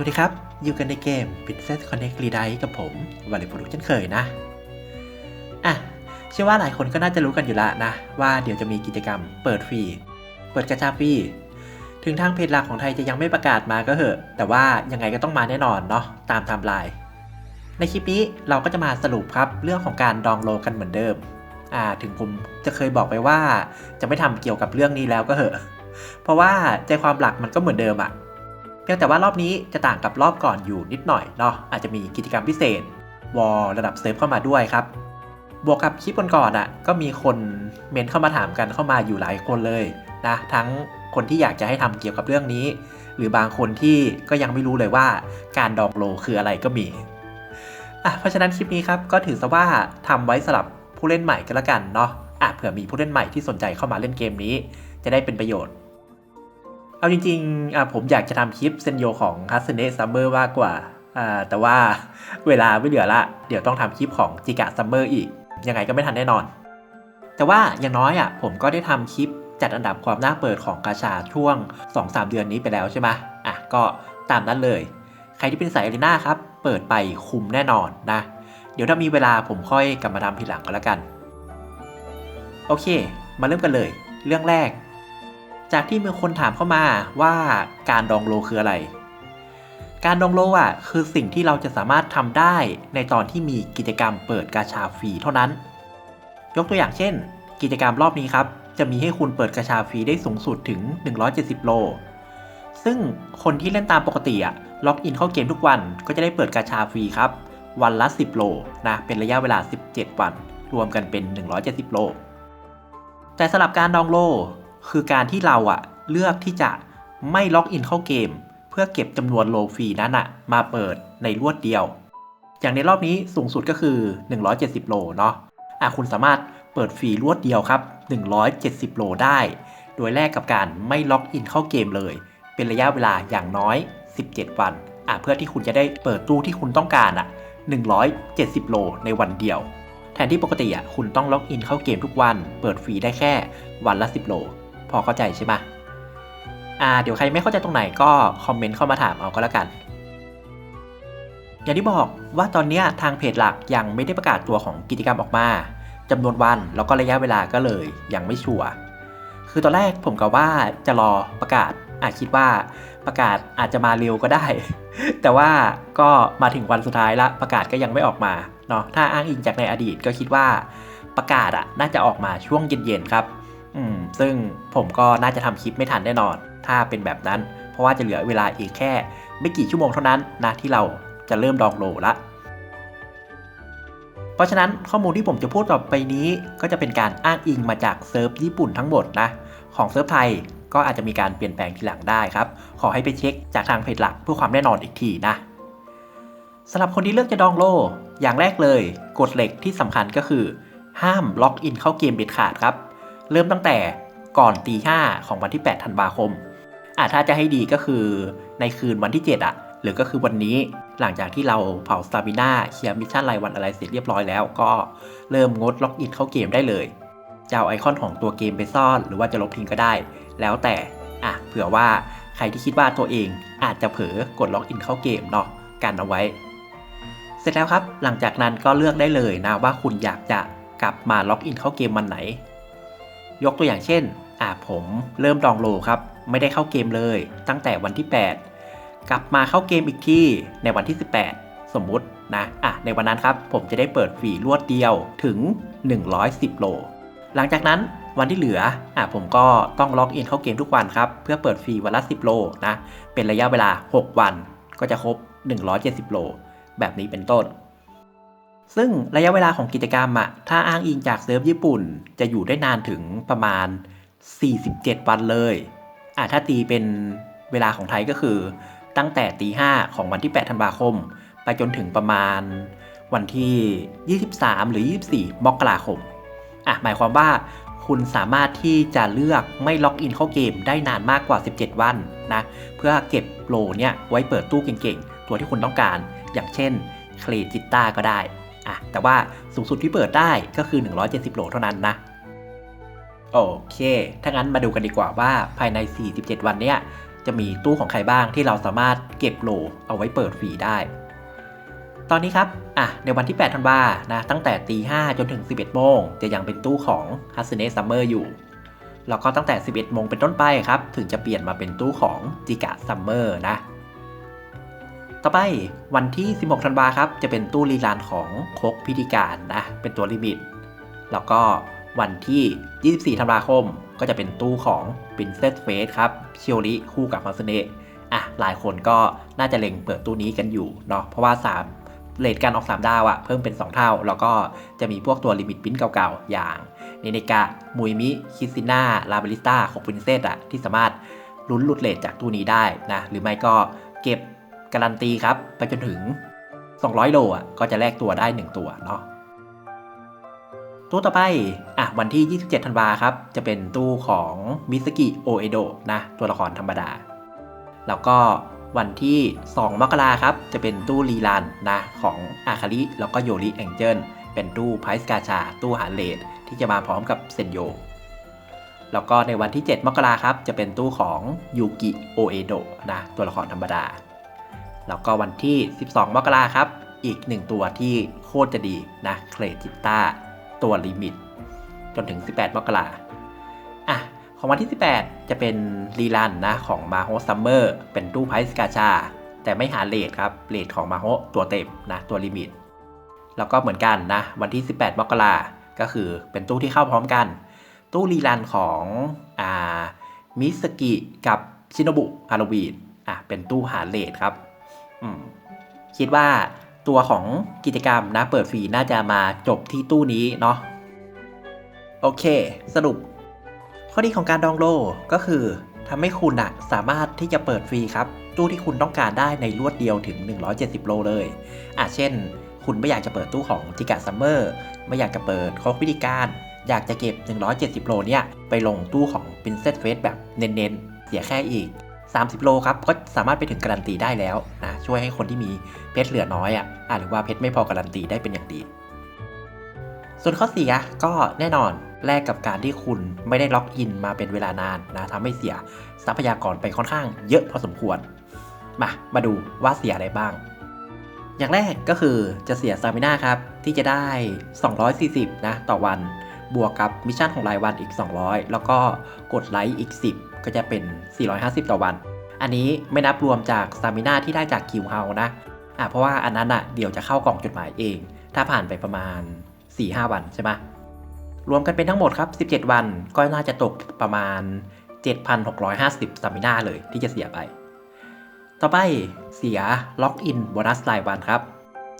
สวัสดีครับ อยู่กันในเกม Princess Connect r e d i กับผมวาเลปุรุเช่นเคยนะ อะ เชื่อว่าหลายคนก็น่าจะรู้กันอยู่ละนะ ว่าเดี๋ยวจะมีกิจกรรมเปิดฟรี เปิดกระชาฟรี ถึงทางเพจหลักของไทยจะยังไม่ประกาศมาก็เหอะ แต่ว่ายังไงก็ต้องมาแน่นอนเนาะตามไทม์ไลน์ ในคลิปนี้เราก็จะมาสรุปครับเรื่องของการดองโลกันเหมือนเดิม อ่า ถึงผมจะเคยบอกไปว่า จะไม่ทำเกี่ยวกับเรื่องนี้แล้วก็เหอะ เพราะว่าใจความหลักมันก็เหมือนเดิมอะ พียงแต่ว่ารอบนี้จะต่างกับรอบก่อนอยู่นิดหน่อยเนาะอาจจะมีกิจกรรมพิเศษ วอลระดับเซิร์ฟเข้ามาด้วยครับ บวกกับคลิปก่อนๆอะก็มีคนเมนเข้ามาถามกันเข้ามาอยู่หลายคนเลยนะทั้งคนที่อยากจะให้ทำเกี่ยวกับเรื่องนี้ หรือบางคนที่ก็ยังไม่รู้เลยว่าการดองโลคืออะไรก็มีอะเพราะฉะนั้นคลิปนี้ครับก็ถือซะว่าทำไว้สำหรับผู้เล่นใหม่ก็แล้วกันเนาะอะเผื่อมีผู้เล่นใหม่ที่สนใจเข้ามาเล่นเกมนี้ จะได้เป็นประโยชน์ เอาจริงๆอะผมอยากจะทำคลิปเซนโยของฮัสเซเนซัมเมอร์มากกว่าอ่า แต่ว่าเวลาไม่เหลือละ เดี๋ยวต้องทำคลิปของจิกะซัมเมอร์อีก ยังไงก็ไม่ทันแน่นอน แต่ว่าอย่างน้อยอะผมก็ได้ทำคลิปจัดอันดับความน่าเปิดของกาชาช่วง 2-3 เดือนนี้ไปแล้วใช่ไหมอะก็ตามนั้นเลย ใครที่เป็นสายอารีนาครับ เปิดไปคุมแน่นอนนะ เดี๋ยวถ้ามีเวลาผมค่อยกลับมาทำทีหลังก็แล้วกัน โอเค มาเริ่มกันเลย เรื่องแรก จากที่มีคนถามเข้ามาว่าการดองโลคืออะไร การดองโลอะคือสิ่งที่เราจะสามารถทำได้ในตอนที่มีกิจกรรมเปิดกาชาฟรีเท่านั้น ยกตัวอย่างเช่น กิจกรรมรอบนี้ครับ จะมีให้คุณเปิดกาชาฟรีได้สูงสุดถึง 170 โล ซึ่งคนที่เล่นตามปกติอะล็อกอินเข้าเกมทุกวันก็จะได้เปิดกาชาฟรีครับ วันละ 10 โลนะเป็นระยะเวลา 17 วัน รวมกันเป็น 170 โลแต่สำหรับการดองโล คือการที่เราอะเลือกที่จะไม่ล็อกอินเข้าเกม เพื่อเก็บจำนวนโลฟีนั้นอะมาเปิดในรวดเดียว อย่างในรอบนี้สูงสุดก็คือ 170 โลเนาะอะคุณสามารถเปิดฟรีรวดเดียวครับ 170 โลได้ โดยแลกกับการไม่ล็อกอินเข้าเกมเลย เป็นระยะเวลาอย่างน้อย 17 วันอะเพื่อที่คุณจะได้เปิดตู้ที่คุณต้องการอะ170 โลในวันเดียว แทนที่ปกติอะคุณต้องล็อกอินเข้าเกมทุกวัน เปิดฟรีได้แค่วันละ 10 โล พอเข้าใจใช่ไหมอ่าเดี๋ยวใครไม่เข้าใจตรงไหนก็คอมเมนต์เข้ามาถามเอาก็แล้วกัน อย่างที่บอกว่าตอนนี้ทางเพจหลักยังไม่ได้ประกาศตัวของกิจกรรมออกมาจำนวนวันแล้วก็ระยะเวลาก็เลยยังไม่ชัวร์คือตอนแรกผมกับว่าจะรอประกาศอาจคิดว่าประกาศอาจจะมาเร็วก็ได้ แต่ว่าก็มาถึงวันสุดท้ายละประกาศก็ยังไม่ออกมาเนาะถ้าอ้างอิงจากในอดีตก็คิดว่าประกาศอะน่าจะออกมาช่วงเย็นๆครับ อืมซึ่งผมก็น่าจะทำคลิปไม่ทันแน่นอน ถ้าเป็นแบบนั้น เพราะว่าจะเหลือเวลาอีกแค่ ไม่กี่ชั่วโมงเท่านั้นนะที่เราจะเริ่มดองโหลละ เพราะฉะนั้นข้อมูลที่ผมจะพูดต่อไปนี้ก็จะเป็นการอ้างอิงมาจากเซิร์ฟญี่ปุ่นทั้งหมดนะของเซิร์ฟไทยก็อาจจะมีการเปลี่ยนแปลงทีหลังได้ครับ ขอให้ไปเช็คจากทางเพจหลักเพื่อความแน่นอนอีกทีนะสำหรับคนที่เลือกจะดองโล อย่างแรกเลยกฎเหล็กที่สำคัญก็คือ ห้ามล็อกอินเข้าเกมเด็ดขาดครับ เริ่มตั้งแต่ก่อนตีห้าของวันที่ 8 ธันวาคมอะถ้าจะให้ดีก็คือในคืนวันที่ 7 อะ หรือก็คือวันนี้หลังจากที่เราเผาสตาบิน่าเคลียร์มิชชั่นรายวันอะไรเสร็จเรียบร้อยแล้วก็เริ่มงดล็อกอินเข้าเกมได้เลยจะเอาไอคอนของตัวเกมไปซ่อนหรือว่าจะลบทิ้งก็ได้ แล้วแต่อะเผื่อว่าใครที่คิดว่าตัวเองอาจจะเผลอกดล็อกอินเข้าเกมเนาะกันเอาไว้ เสร็จแล้วครับ หลังจากนั้นก็เลือกได้เลยนะว่าคุณอยากจะกลับมาล็อกอินเข้าเกมวันไหน ยกตัวอย่างเช่นอะผมเริ่มดองโลครับ ไม่ได้เข้าเกมเลย ตั้งแต่วันที่ 8 กลับมาเข้าเกมอีกที่ในวันที่ 18 สมมุตินะอะในวันนั้นครับ ผมจะได้เปิดฟรีรวดเดียวถึง 110 โล หลังจากนั้นวันที่เหลืออะผมก็ต้องล็อกอินเข้าเกมทุกวันครับ เพื่อเปิดฟรีวันละ 10 โลนะ เป็นระยะเวลา 6 วันก็จะครบ 170 โล แบบนี้เป็นต้น ซึ่งระยะเวลาของกิจกรรมอะถ้าอ้างอิงจากเซิร์ฟญี่ปุ่น จะอยู่ได้นานถึงประมาณ 47 วันเลยอะถ้าตีเป็นเวลาของไทยก็คือ ตั้งแต่ตีห้าของวันที่ 8 ธันวาคม ไปจนถึงประมาณวันที่ 23 หรือ 24 มกราคมอะหมายความว่าคุณสามารถที่จะเลือกไม่ล็อกอินเข้าเกมได้นานมากกว่า 17 วันนะ เพื่อเก็บโปรเนี่ยไว้เปิดตู้เก่งๆ ตัวที่คุณต้องการ อย่างเช่น เคลจิต้าก็ได้ อะแต่ว่าสูงสุดที่เปิดได้ก็คือ 170 โหลเท่านั้นนะ โอเค ถ้างั้นมาดูกันดีกว่าว่าภายใน 47 วันเนี้ยจะมีตู้ของใครบ้างที่เราสามารถเก็บโหลเอาไว้เปิดฟรีได้ ตอนนี้ครับ อะ ในวันที่8ธันวานะ ตั้งแต่ตี5จนถึง 11โมงจะยังเป็นตู้ของ h u s n e Summer อยู่ แล้วก็ตั้งแต่ 11โมงเป็นต้นไปครับ ถึงจะเปลี่ยนมาเป็นตู้ของ g i g a Summer นะ ต่อไปวันที่ 16ธันวาครับ จะเป็นตู้รีลานของโคกพิธีการนะเป็นตัวลิมิต แล้วก็วันที่ 24ธันวาคมก็จะเป็นตู้ของ Princess Face ครับเชิโอริคู่กับมาสเนะอะหลายคนก็น่าจะเล็งเปิดตู้นี้กันอยู่เนาะเพราะว่า 3 เลทการออก 3 ดาวอะเพิ่มเป็น 2 เท่า แล้วก็จะมีพวกตัวลิมิตปิ้นเก่าๆ อย่างเนเนกะมุยมิคิซิน่าลาเบลิสตาของ Princess อะที่สามารถลุ้นหลุดเลทจากตู้นี้ได้นะหรือไม่ก็เก็บ การันตีครับ ไปจนถึง 200 โลอะก็จะแลกตัวได้ 1 ตัวเนาะตู้ต่อไปอะวันที่ 27 ธันวาครับ จะเป็นตู้ของมิสกิโอเอโดนะตัวละครธรรมดา แล้วก็วันที่ 2 มกราครับ จะเป็นตู้รีลันนะของอาคาริแล้วก็โยริแองเจิลเป็นตู้ไพส์กาชา ตู้หาเลทที่จะมาพร้อมกับเซนโย แล้วก็ในวันที่ 7 มกราครับ จะเป็นตู้ของยูกิโอเอโดนะตัวละครธรรมดา แล้วก็วันที่ 12 มกราครับ อีก 1 ตัวที่โคตรจะดีนะเครจิต้าตัวลิมิต จนถึง 18 มกราอะของวันที่ 18 จะเป็นรีลันนะของมาโฮซัมเมอร์เป็นตู้ไพส์กาชา แต่ไม่หาเลทครับเลทของมาโฮตัวเต็มนะตัวลิมิต แล้วก็เหมือนกันนะวันที่ 18 มกราก็คือเป็นตู้ที่เข้าพร้อมกัน ตู้รีลันของอ่ามิสกิกับชินบุฮาโลวีนอะเป็นตู้หาเลทครับ คิดว่าตัวของกิจกรรมนะเปิดฟรีน่าจะมาจบที่ตู้นี้เนาะโอเค สรุป ข้อดีของการดองโลก็คือทำให้คุณอะสามารถที่จะเปิดฟรีครับ ตู้ที่คุณต้องการได้ในรวดเดียวถึง 170 โลเลยอะเช่น คุณไม่อยากจะเปิดตู้ของจิกะซัมเมอร์ไม่อยากจะเปิดโคกวิธีการ อยากจะเก็บ 170 โลเนี่ย ไปลงตู้ของ Princess Face แบบเน้นๆ เสียแค่อีก 30 โลครับก็สามารถไปถึงการันตีได้แล้วนะช่วยให้คนที่มีเพชรเหลือน้อยอะหรือว่าเพชรไม่พอการันตีได้เป็นอย่างดี ส่วนข้อเสียก็แน่นอนแลกกับการที่คุณไม่ได้ล็อกอินมาเป็นเวลานานนะทำให้เสียทรัพยากรไปค่อนข้างเยอะพอสมควร มามาดูว่าเสียอะไรบ้าง อย่างแรกก็คือจะเสียสตามิน่าครับที่จะได้ 240 นะต่อวันบวกกับมิชชั่นของรายวันอีก 200 แล้วก็กดไลค์อีก 10 ก็จะเป็น 450 ต่อวัน อันนี้ไม่นับรวมจากสตามิน่าที่ได้จากคิวเฮานะอะเพราะว่าอันนั้นอะเดี๋ยวจะเข้ากล่องจดหมายเอง ถ้าผ่านไปประมาณ 4-5 วันใช่ไหมรวมกันเป็นทั้งหมดครับ 17 วันก็น่าจะตกประมาณ 7,650สตามิน่าเลยที่จะเสียไป ต่อไปเสียล็อกอินโบนัสรายวันครับ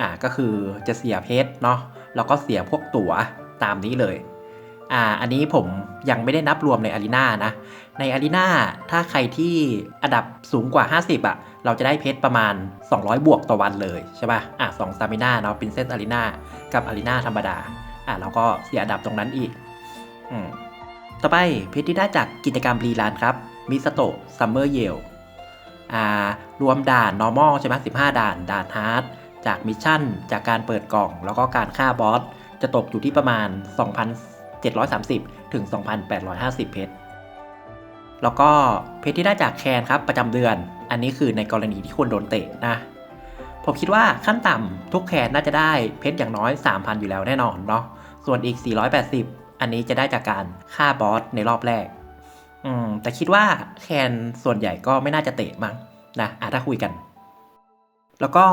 อ่าก็คือจะเสียเพชรเนาะแล้วก็เสียพวกตั๋วตามนี้เลย อ่าอันนี้ผมยังไม่ได้นับรวมในอารีนานะ ในอารีนาถ้าใครที่อันดับสูงกว่า 50อะ่ะ เราจะได้เพชรประมาณ 200 บวกต่อวันเลยใช่ป่ะอะสองซามิน่าเนาะเป็นเซนอารีนากับอารีนาธรรมดาอะเราก็เสียอันดับตรงนั้นอีกอืมต่อไปเพชรที่ได้จากกิจกรรมรีลานครับมิสโตซัมเมอร์เยลอ่ารวมด่าน normal ใช่ไหม15ด่าน ด่านฮาร์ดจากมิชชั่น จากการเปิดกล่อง แล้วก็การฆ่าบอสจะตกอยู่ที่ประมาณ 730 ถึง 2,850 เพชร แล้วก็เพชรที่ได้จากแคนครับประจำเดือน อันนี้คือในกรณีที่คุณโดนเตะนะ ผมคิดว่าขั้นต่ำทุกแคนน่าจะได้เพชรอย่างน้อย 3,000 อยู่แล้วแน่นอนเนาะ ส่วนอีก 480 อันนี้จะได้จากการฆ่าบอสในรอบแรก อืม แต่คิดว่าแคนส่วนใหญ่ก็ไม่น่าจะเตะมั้งนะอะถ้าคุยกัน แล้วก็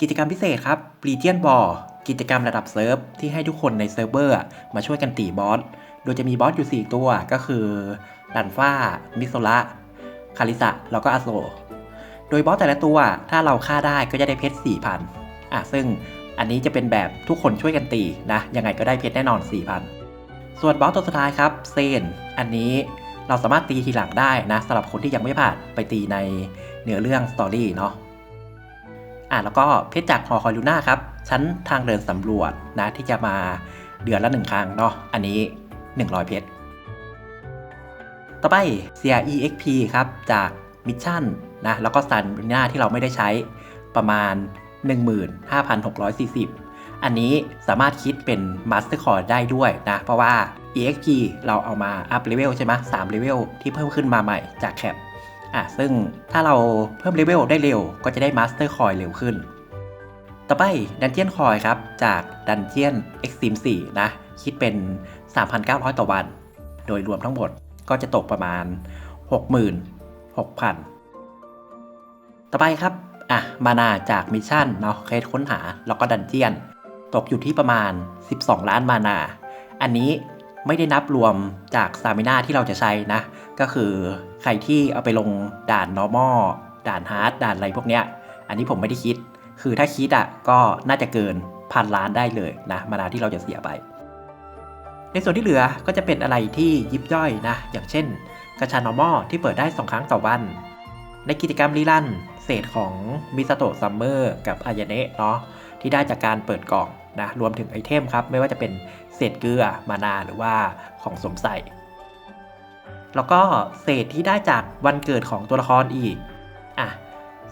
กิจกรรมพิเศษครับ r e g i o n Ball กิจกรรมระดับเซิร์ฟที่ให้ทุกคนในเซิร์ฟเวอร์มาช่วยกันตีบอส โดยจะมีบอสอยู่ 4 ตัวก็คือดันฟ้า มิโซระคาริสะแล้วก็อาโซ โดยบอสแต่ละตัวถ้าเราฆ่าได้ก็จะได้เพชร 4,000 อะซึ่งอันนี้จะเป็นแบบทุกคนช่วยกันตีนะ ยังไงก็ได้เพชรแน่นอน 4,000 ส่วนบอสตัวสุดท้ายครับเซน อันนี้เราสามารถตีทีหลังได้นะสำหรับคนที่ยังไม่ผ่านไปตีในเนื้อเรื่องสตอรี่เนาะ อะแล้วก็เพชรจากฮอคอยลูน่าครับ ชั้นทางเดินสำรวจนะที่จะมาเดือนละหนึ่งครั้งเนาะอันนี้ 100 เพชรต่อไป CREXP ครับ จากมิชชั่นนะแล้วก็ซันหน้าที่เราไม่ได้ใช้ประมาณ 15,640 อันนี้สามารถคิดเป็น Master Core ได้ด้วยนะ เพราะว่า EXP เราเอามาอัพเลเวลใช่ไหม3เลเวลที่เพิ่มขึ้นมาใหม่จากแคป อะซึ่งถ้าเราเพิ่มเลเวลได้เร็ว ก็จะได้มาสเตอร์คอยเร็วขึ้น ต่อไปดันเจียนคอยครับ จากดันเจียน Extreme 4 นะ คิดเป็น 3,900 ต่อวัน โดยรวมทั้งหมดก็จะตกประมาณ 66,000 ต่อไปครับ อะ มานาจากมิชชั่นเนาะเคสค้นหา แล้วก็ดันเจียน ตกอยู่ที่ประมาณ 12 ล้านมานา อันนี้ ไม่ได้นับรวมจากซามินาที่เราจะใช้นะ ก็คือใครที่เอาไปลงด่าน normal ด่าน hard ด่านอะไรพวกเนี้ย อันนี้ผมไม่ได้คิด คือถ้าคิดอะก็น่าจะเกินพันล้านได้เลยนะมานาที่เราจะเสียไป ในส่วนที่เหลือก็จะเป็นอะไรที่ยิบย่อยนะ อย่างเช่น กระชา normal ที่เปิดได้ 2 ครั้งต่อวัน ในกิจกรรมรีลันเศษของมิซาโตะซัมเมอร์กับอายเนะเนาะที่ได้จากการเปิดกล่องนะรวมถึงไอเทมครับ ไม่ว่าจะเป็น ศษเกลือมานาหรือว่าของสมใส่ แล้วก็เศษที่ได้จากวันเกิดของตัวละครอีกอะ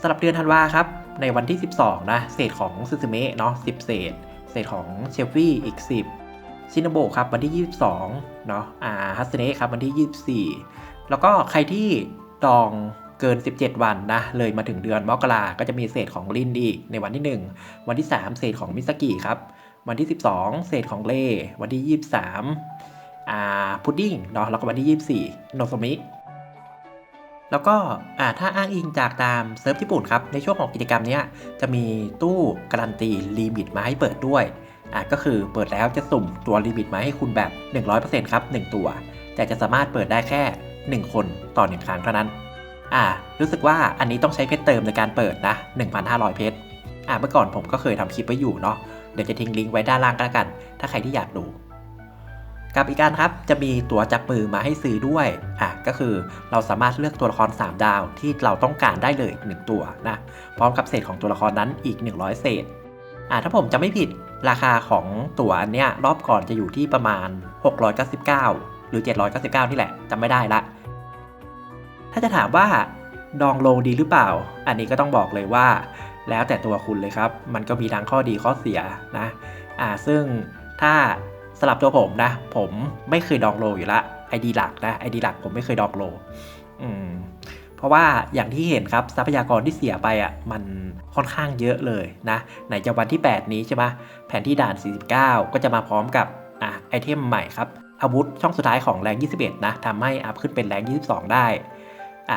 สำหรับเดือนธันวาครับ ในวันที่ 12 นะ เศษของซึซึเมะเนาะ10 เศษ เศษของเชฟวี่อีก 10 ชินโบครับวันที่ 22 เนาะอ่าฮัสเนะครับวันที่ 24 แล้วก็ใครที่ดองเกิน 17 วันนะ เลยมาถึงเดือนมกราก็จะมีเศษของลินอีกในวันที่ 1 วันที่ 3 เศษของมิสกิครับ วันที่ 12 เศษของเล่ วันที่ 23อ่าพุดดิ้งเนาะแล้วก็วันที่ 24โนโซมิแล้วก็อ่าถ้าอ้างอิงจากตามเซิร์ฟญี่ปุ่นครับ ในช่วงของกิจกรรมนี้จะมีตู้การันตีลิมิตมาให้เปิดด้วยอ่าก็คือเปิดแล้วจะสุ่มตัวลิมิตมาให้คุณแบบ 100%ครับ 1 ตัว แต่จะสามารถเปิดได้แค่ 1 คนต่อ 1 ครั้งเท่านั้น อ่า รู้สึกว่าอันนี้ต้องใช้เพชรเติมในการเปิดนะ 1,500 เพชรอ่าเมื่อก่อนผมก็เคยทำคลิปไว้อยู่เนาะ เดี๋ยวจะทิ้งลิงก์ไว้ด้านล่างก็แล้วกัน ถ้าใครที่อยากดู กับอีกการครับจะมีตั๋วจับมือมาให้ซื้อด้วยอะก็คือเราสามารถเลือกตัวละคร 3 ดาวที่เราต้องการได้เลย1ตัวนะพร้อมกับเศษของตัวละครนั้นอีก 100 เศษอะถ้าผมจะไม่ผิดราคาของตั๋วอันเนี้ยรอบก่อนจะอยู่ที่ประมาณ 699 หรือ 799 นี่แหละจำไม่ได้ละ ถ้าจะถามว่าดองโลดีหรือเปล่า อันนี้ก็ต้องบอกเลยว่า แล้วแต่ตัวคุณเลยครับ มันก็มีทั้งข้อดีข้อเสียนะอ่าซึ่งถ้าสลับตัวผมนะ ผมไม่เคยดองโลอยู่ละไอดีหลักนะไอดีหลักผมไม่เคยดองโลอืมเพราะว่าอย่างที่เห็นครับทรัพยากรที่เสียไปอะมันค่อนข้างเยอะเลยนะไหนจะวันที่ 8 นี้ใช่ไหมแผนที่ด่าน 49 ก็จะมาพร้อมกับอะไอเทมใหม่ครับอาวุธช่องสุดท้ายของแรง 21 นะทำให้อัพขึ้นเป็นแรง 22 ได้อ่า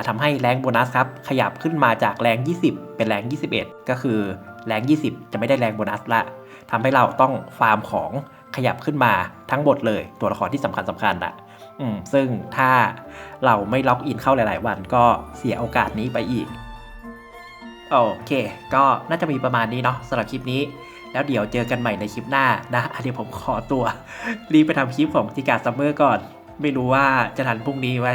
ทำให้แรงโบนัสครับขยับขึ้นมาจากแรง 20 เป็นแรง 21 ก็คือแรง 20 จะไม่ได้แรงโบนัสละทำให้เราต้องฟาร์มของขยับขึ้นมาทั้งหมดเลยตัวละครที่สำคัญสำคัญอะอืมซึ่งถ้าเราไม่ล็อกอินเข้าหลาย ๆ วันก็เสียโอกาสนี้ไปอีก โอเค ก็น่าจะมีประมาณนี้เนาะสำหรับคลิปนี้ แล้วเดี๋ยวเจอกันใหม่ในคลิปหน้านะอันนี้ผมขอตัว รีบไปทำคลิปของจิกาซัมเมอร์ก่อน ไม่รู้ว่าจะทันพรุ่งนี้ไหม